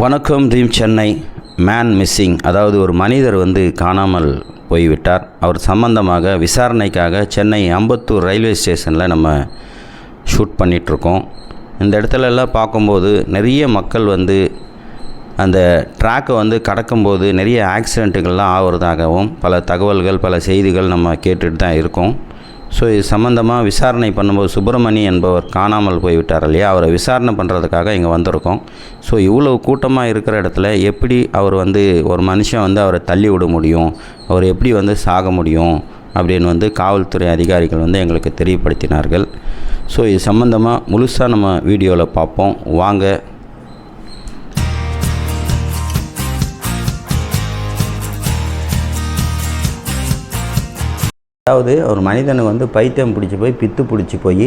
வணக்கம் dream Chennai man missing அதாவது ஒரு மனிதர் வந்து காணாமல் போய்விட்டார். அவர் சம்பந்தமாக விசாரணைக்காக சென்னை அம்பத்தூர் ரயில்வே ஸ்டேஷனில் நம்ம ஷூட் பண்ணிகிட்ருக்கோம் இந்த இடத்துலலாம் பார்க்கும்போது நிறைய மக்கள் வந்து அந்த ட்ராக்கை வந்து கடக்கும்போது நிறைய ஆக்சிடெண்ட்டுகள்லாம் ஆகிறதாகவும் பல தகவல்கள் பல செய்திகள் நம்ம கேட்டுட்டு தான் இருக்கோம். ஸோ இது சம்மந்தமாக விசாரணை பண்ணும்போது சுப்பிரமணி என்பவர் காணாமல் போய்விட்டார் இல்லையா? அவரை விசாரணை பண்ணுறதுக்காக இங்கே வந்திருக்கோம். ஸோ இவ்வளோ கூட்டமாக இருக்கிற இடத்துல எப்படி அவர் வந்து ஒரு மனுஷன் வந்து அவரை தள்ளி விட முடியும்? அவர் எப்படி வந்து சாக முடியும்? அப்படின்னு வந்து காவல்துறை அதிகாரிகள் வந்து எங்களுக்கு தெரியப்படுத்தினார்கள். ஸோ இது சம்மந்தமாக முழுசாக நம்ம வீடியோவில் பார்ப்போம். வாங்க அதாவது ஒரு மனிதனுக்கு வந்து பைத்தியம் பிடிச்சி போய் பித்து பிடிச்சி போய்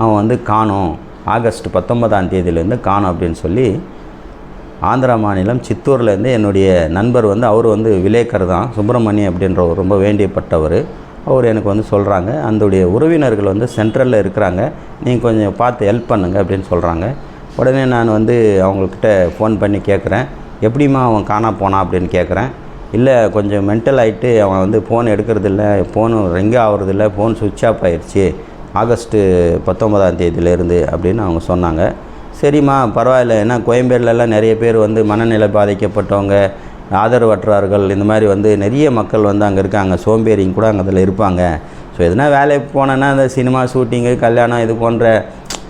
அவன் வந்து காணும். ஆகஸ்ட் பத்தொன்பதாம் தேதியிலேருந்து காணும் அப்படின்னு சொல்லி ஆந்திரா மாநிலம் சித்தூர்லேருந்து என்னுடைய நண்பர் வந்து அவர் வந்து விலேக்கர் தான் சுப்பிரமணி அப்படின்ற ஒரு ரொம்ப வேண்டியப்பட்டவர். அவர் எனக்கு வந்து சொல்கிறாங்க அதோடைய உறவினர்கள் வந்து சென்ட்ரலில் இருக்கிறாங்க நீங்கள் கொஞ்சம் பார்த்து ஹெல்ப் பண்ணுங்க அப்படின்னு சொல்கிறாங்க உடனே நான் வந்து அவங்கக்கிட்ட ஃபோன் பண்ணி கேட்குறேன் எப்படிம்மா அவன் காணா போனான் அப்படின்னு கேட்குறேன் இல்லை கொஞ்சம் மென்டல் ஆகிட்டு அவன் வந்து ஃபோன் எடுக்கிறதில்ல ஃபோன் ரிங் ஆகிறதில்ல ஃபோன் சுவிட்ச் ஆஃப் ஆகிடுச்சி ஆகஸ்ட்டு பத்தொன்பதாம் தேதியிலேருந்து அப்படின்னு அவங்க சொன்னாங்க. சரிம்மா பரவாயில்ல ஏன்னா கோயம்பேடுலலாம் நிறைய பேர் வந்து மனநிலை பாதிக்கப்பட்டவங்க ஆதரவற்றார்கள் இந்த மாதிரி வந்து நிறைய மக்கள் வந்து அங்கே இருக்காங்க சோம்பேறிங்க கூட அங்கே அதில் இருப்பாங்க. ஸோ எதுனா வேலைக்கு போனேன்னா இந்த சினிமா ஷூட்டிங்கு கல்யாணம் இது போன்ற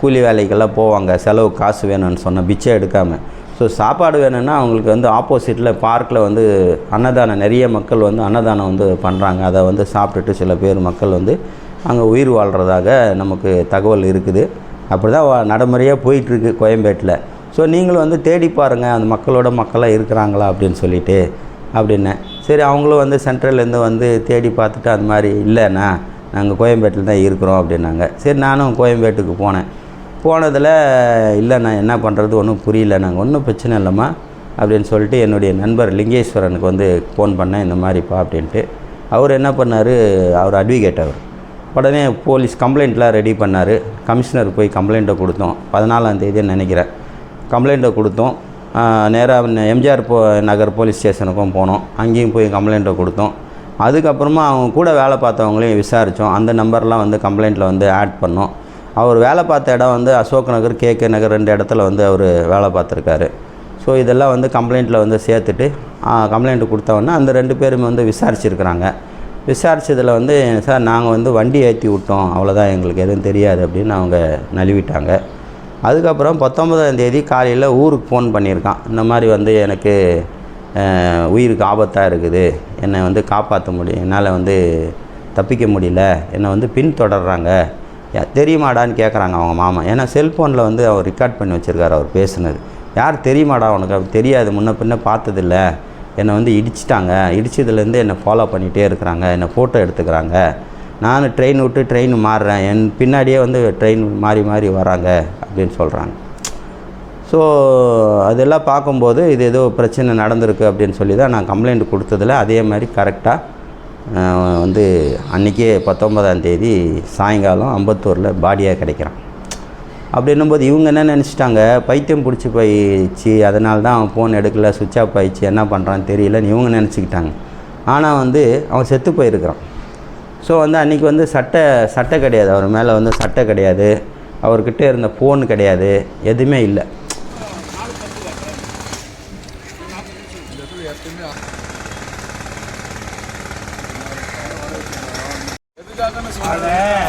கூலி வேலைக்கெல்லாம் போவாங்க செலவு காசு வேணும்னு சொன்ன பிச்சை எடுக்காமல் ஸோ சாப்பாடு வேணும்னா அவங்களுக்கு வந்து ஆப்போசிட்டில் பார்க்கில் வந்து அன்னதானம் நிறைய மக்கள் வந்து அன்னதானம் வந்து பண்ணுறாங்க அதை வந்து சாப்பிட்டுட்டு சில பேர் மக்கள் வந்து அங்கே உயிர் வாழ்கிறதாக நமக்கு தகவல் இருக்குது. அப்படி தான் நடைமுறையாக போயிட்டுருக்கு கோயம்பேட்டில். ஸோ நீங்களும் வந்து தேடி பாருங்கள் அந்த மக்களோட மக்களாக இருக்கிறாங்களா அப்படின்னு சொல்லிட்டு அப்படின்னேன் சரி அவங்களும் வந்து சென்ட்ரல்லேருந்து வந்து தேடி பார்த்துட்டு அந்த மாதிரி இல்லைண்ணா நாங்கள் கோயம்பேட்டில் தான் இருக்கிறோம் அப்படின்னாங்க. சரி நானும் கோயம்பேட்டுக்கு போனேன். போனதில் இல்லை நான் என்ன பண்ணுறது ஒன்றும் புரியல. நாங்கள் ஒன்றும் பிரச்சனை இல்லைம்மா அப்படின்னு சொல்லிட்டு என்னுடைய நண்பர் லிங்கேஸ்வரனுக்கு வந்து ஃபோன் பண்ணேன். இந்த மாதிரிப்பா அப்படின்ட்டு. அவர் என்ன பண்ணார்? அவர் அட்வொகேட் அவர். உடனே போலீஸ் கம்ப்ளைண்ட்லாம் ரெடி பண்ணார். கமிஷனர் போய் கம்ப்ளைண்ட்டை கொடுத்தோம். பதினாலாம் தேதின்னு நினைக்கிறேன். கம்ப்ளைண்ட்டை கொடுத்தோம். நேராக எம்ஜிஆர் போ நகர் போலீஸ் ஸ்டேஷனுக்கும் போனோம். அங்கேயும் போய் கம்ப்ளைண்ட்டை கொடுத்தோம். அதுக்கப்புறமா அவங்க கூட வேலை பார்த்தவங்களையும் விசாரித்தோம் அந்த நம்பர்லாம் வந்து கம்ப்ளைண்ட்டில் வந்து ஆட் பண்ணோம். அவர் வேலை பார்த்த இடம் வந்து அசோக் நகர் கே கே நகர் ரெண்டு இடத்துல வந்து அவர் வேலை பார்த்துருக்காரு. ஸோ இதெல்லாம் வந்து கம்ப்ளைண்ட்டில் வந்து சேர்த்துட்டு கம்ப்ளைண்ட்டு கொடுத்தவொடனே அந்த ரெண்டு பேருமே வந்து விசாரிச்சிருக்கிறாங்க. விசாரித்ததில் வந்து சார் நாங்கள் வந்து வண்டி ஏற்றி விட்டோம் அவ்வளோதான் எங்களுக்கு எதுவும் தெரியாது அப்படின்னு அவங்க நழுவிட்டாங்க. அதுக்கப்புறம் பத்தொன்பதாம் தேதி காலையில் ஊருக்கு ஃபோன் பண்ணியிருக்கான். இந்த மாதிரி வந்து எனக்கு உயிருக்கு ஆபத்தாக இருக்குது. என்னை வந்து காப்பாற்ற முடியும் என்னால் வந்து தப்பிக்க முடியல. என்னை வந்து பின்தொடர்றாங்க. தெரியுமாடான்னு கேட்குறாங்க அவங்க மாமா. ஏன்னா செல்ஃபோனில் வந்து அவர் ரெக்கார்ட் பண்ணி வச்சுருக்காரு அவர் பேசுனது. யார் தெரியுமாடா உனக்கு? அப்படி தெரியாது. முன்ன பின்ன பார்த்ததில்ல. என்னை வந்து இடிச்சிட்டாங்க. இடிச்சதுலேருந்து என்னை ஃபாலோ பண்ணிகிட்டே இருக்கிறாங்க. என்னை ஃபோட்டோ எடுத்துக்கிறாங்க. நான் ட்ரெயின் விட்டு ட்ரெயின் மாறுறேன். என் பின்னாடியே வந்து ட்ரெயின் மாறி மாறி வராங்க அப்படின்னு சொல்கிறாங்க ஸோ அதெல்லாம் பார்க்கும்போது இது ஏதோ பிரச்சனை நடந்திருக்கு அப்படின்னு சொல்லி தான் நான் கம்ப்ளைண்ட் கொடுத்ததில் அதே மாதிரி கரெக்டாக வந்து அன்றைக்கே பத்தொன்பதாம் தேதி சாயங்காலம் அம்பத்தூரில் பாடியாக கிடைக்கிறான். அப்படின்னும்போது இவங்க என்ன நினச்சிட்டாங்க? பைத்தியம் பிடிச்சி போயிடுச்சு. அதனால தான் அவன் ஃபோன் எடுக்கல. சுவிட்ச் ஆஃப் ஆயிடுச்சு. என்ன பண்ணுறான்னு தெரியலன்னு இவங்க நினச்சிக்கிட்டாங்க. ஆனால் வந்து அவன் செத்து போயிருக்கிறான். ஸோ வந்து அன்றைக்கி வந்து சட்டை சட்டை கிடையாது. அவர் மேலே வந்து சட்டை கிடையாது. அவர்கிட்ட இருந்த ஃபோன் கிடையாது. எதுவுமே இல்லை.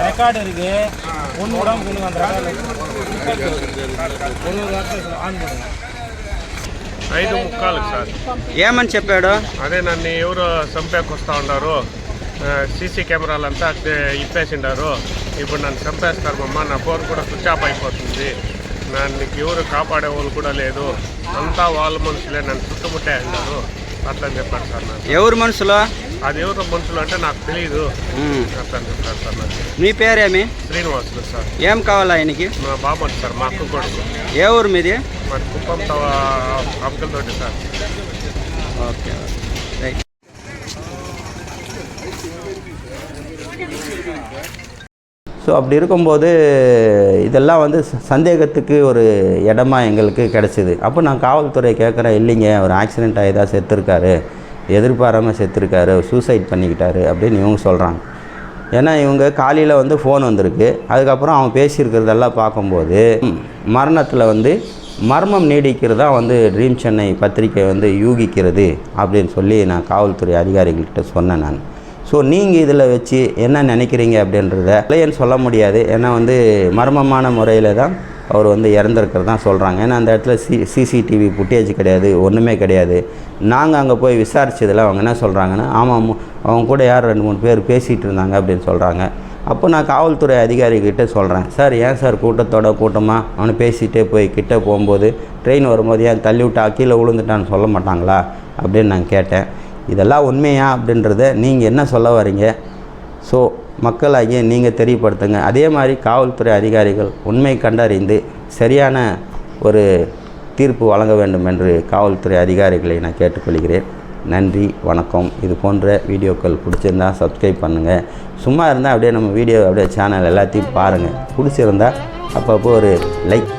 ரெக்கார்டு இருக்கு ஒன்று விடாம கொண்டு வந்துடுறாங்க ஒரு ஒரு வார்த்தை ஆன் பண்ணுங்க ఐదు ముక్కాలు సార్ ఏమని చెప్పాడు అదేనండి ఎవరో చంపేకి వస్తూ ఉన్నారు సీసీ కెమెరాలంతా అక్కడే ఇప్పేసిండారు ఇప్పుడు నన్ను చంపేస్తారు మమ్మ నా ఫోన్ కూడా స్విచ్ ఆఫ్ అయిపోతుంది నన్ను ఎవరు కాపాడే వాళ్ళు కూడా లేదు అంతా వాళ్ళ మనుషులే నన్ను చుట్టుముట్టే అన్నారు అట్లా అని చెప్పారు సార్ నాకు. ఎవరు మనుషులు? అది ఎవరో మనుషులు అంటే నాకు తెలియదు అట్లా అని చెప్పారు సార్ నాకు. మీ పేరేమి? శ్రీనివాసులు సార్. ఏం కావాలా ఆయనకి? మా బాబు సార్ మా అక్క కొడుకు. ఏ ఊరు మీది? మరి కుప్పం అక్కలతోటి సార్. ఓకే రైట్ ஸோ அப்படி இருக்கும்போது இதெல்லாம் வந்து ச- சந்தேகத்துக்கு ஒரு இடமா எங்களுக்கு கிடச்சிது. அப்போ நான் காவல்துறை கேட்குறேன் இல்லைங்க ஒரு ஆக்சிடென்ட் ஆகி தான் செத்துருக்காரு எதிர்பாராமல் செத்துருக்காரு சூசைட் பண்ணிக்கிட்டாரு அப்படின்னு இவங்க சொல்கிறாங்க ஏன்னா இவங்க காலையில் வந்து ஃபோன் வந்திருக்கு. அதுக்கப்புறம் அவன் பேசியிருக்கிறதெல்லாம் பார்க்கும்போது மரணத்தில் வந்து மர்மம் நீடிக்கிறதா வந்து ட்ரீம் சென்னை பத்திரிக்கை வந்து யூகிக்கிறது அப்படின்னு சொல்லி நான் காவல்துறை அதிகாரிகள்கிட்ட சொன்னேன் நான். ஸோ நீங்கள் இதில் வச்சு என்ன நினைக்கிறீங்க அப்படின்றத இல்லைன்னு சொல்ல முடியாது. ஏன்னா வந்து மர்மமான முறையில் தான் அவர் வந்து இறந்துருக்கிறது தான் சொல்கிறாங்க ஏன்னா அந்த இடத்துல சி சிசிடிவி ஃபுட்டேஜ் கிடையாது ஒன்றுமே கிடையாது. நாங்கள் அங்கே போய் விசாரிச்சதில் அவங்க என்ன சொல்கிறாங்கன்னா ஆமாம் அவங்க கூட யார் ரெண்டு மூணு பேர் பேசிகிட்டு இருந்தாங்க அப்படின்னு சொல்கிறாங்க அப்போ நான் காவல்துறை அதிகாரிகிட்ட சொல்கிறேன் சார் ஏன் சார் கூட்டத்தோட கூட்டமாக அவனை பேசிகிட்டே போய் கிட்டே போகும்போது ட்ரெயின் வரும்போது ஏன் தள்ளி விட்டா கீழே விழுந்துட்டான்னு சொல்ல மாட்டாங்களா? அப்படின்னு நான் கேட்டேன். இதெல்லாம் உண்மையா அப்படின்றத நீங்கள் என்ன சொல்ல வரீங்க? ஸோ மக்களாகிய நீங்கள் தெரியப்படுத்துங்க. அதே மாதிரி காவல்துறை அதிகாரிகள் உண்மை கண்டறிந்து சரியான ஒரு தீர்ப்பு வழங்க வேண்டும் என்று காவல்துறை அதிகாரிகளை நான் கேட்டுக்கொள்கிறேன். நன்றி வணக்கம். இது போன்ற வீடியோக்கள் பிடிச்சிருந்தா சப்ஸ்கிரைப் பண்ணுங்கள் சும்மா இருந்தால் அப்படியே நம்ம வீடியோ அப்படியே சேனல் எல்லாத்தையும் பாருங்கள் பிடிச்சிருந்தா அப்பப்போ ஒரு லைக்